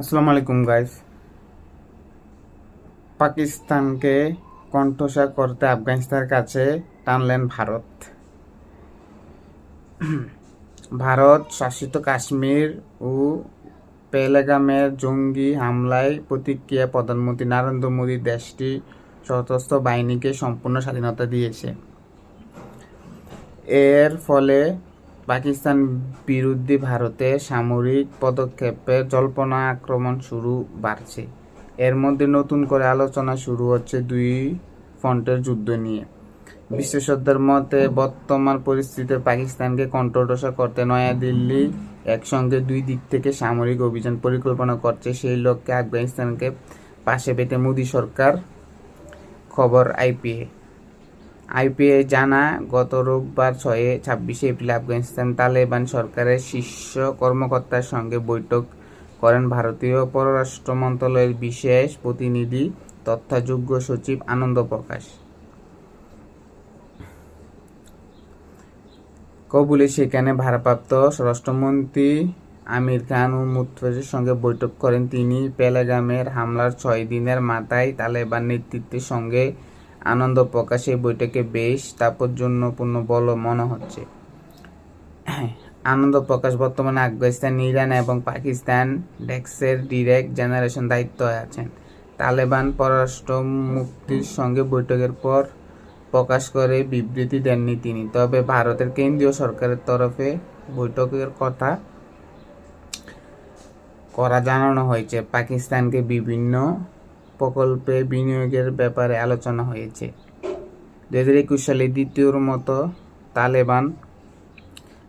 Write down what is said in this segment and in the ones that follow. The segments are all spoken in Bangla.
আসসালামু আলাইকুম গাইস পাকিস্তানকে কণ্ঠসা করতে আফগানিস্তানের কাছে টানলেন ভারত। ভারত, শাসিত কাশ্মীর ও পেলেগামের জঙ্গি হামলায় প্রতিক্রিয়া প্রধানমন্ত্রী নরেন্দ্র মোদী দেশটি সশস্ত্র বাহিনীকে সম্পূর্ণ স্বাধীনতা দিয়েছে। এর ফলে পাকিস্তান বিরুদ্ধে ভারতে সামরিক পদক্ষেপের জল্পনা আক্রমণ শুরু বাড়ছে। এর মধ্যে নতুন করে আলোচনা শুরু হচ্ছে দুই ফ্রন্টের যুদ্ধ নিয়ে। বিশেষজ্ঞদের মতে, বর্তমান পরিস্থিতিতে পাকিস্তানকে কণ্ঠদশা করতে নয়াদিল্লি একসঙ্গে দুই দিক থেকে সামরিক অভিযান পরিকল্পনা করছে। সেই লক্ষ্যে আফগানিস্তানকে পাশে পেতে মোদী সরকার খবর আইপিএ। আইপিএ জানা গত রোববার ছয়ে ছাব্বিশে এপ্রিল আফগানিস্তান তালেবান সরকারের শীর্ষ কর্মকর্তার সঙ্গে বৈঠক করেন ভারতীয় পররাষ্ট্র মন্ত্রণালয়ের বিশেষ প্রতিনিধি, তথ্যযোগ্য সচিব আনন্দ প্রকাশ। কবুলে সেখানে ভারপ্রাপ্ত স্বরাষ্ট্রমন্ত্রী আমির খান ও মুতফাজের সঙ্গে বৈঠক করেন। তিনি পেলেগামের হামলার ছয় দিনের মাথায় তালেবান নেতৃত্বের সঙ্গে আনন্দ প্রকাশ বৈঠকে বেশ তাৎপর্যপূর্ণ বলে মনে হচ্ছে। আনন্দ প্রকাশ বর্তমানে আফগানিস্তান, ইরান এবং পাকিস্তান ডেস্কের ডিরেক্ট জেনারেশন দায়িত্ব আছেন। তালেবান পররাষ্ট্র মুক্তির সঙ্গে বৈঠকের পর প্রকাশ করে বিবৃতি দেননি তিনি। তবে ভারতের কেন্দ্রীয় সরকারের তরফে বৈঠকের কথা করা জানানো হয়েছে। পাকিস্তানকে বিভিন্ন প্রকল্পে বিনিয়োগের ব্যাপারে আলোচনা হয়েছে। দু হাজার একুশ সালে দ্বিতীয়র মতো তালেবান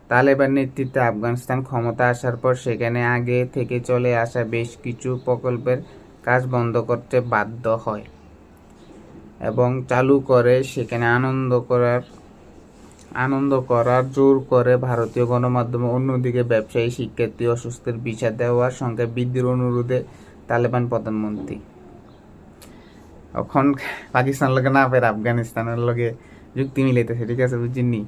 তালেবান নেতৃত্বে আফগানিস্তান ক্ষমতা আসার পর সেখানে আগে থেকে চলে আসা বেশ কিছু প্রকল্পের কাজ বন্ধ করতে বাধ্য হয় এবং চালু করে সেখানে আনন্দ করার আনন্দ করার জোর করে ভারতীয় গণমাধ্যমে অন্যদিকে ব্যবসায়ী, শিক্ষার্থী অসুস্থের ভিসা দেওয়ার সংখ্যা বৃদ্ধির অনুরোধে তালেবান প্রধানমন্ত্রী এখন পাকিস্তানের লগে না পেরে আফগানিস্তানের লগে যুক্তি মিলাইতেছে ঠিক আছে বুঝিনি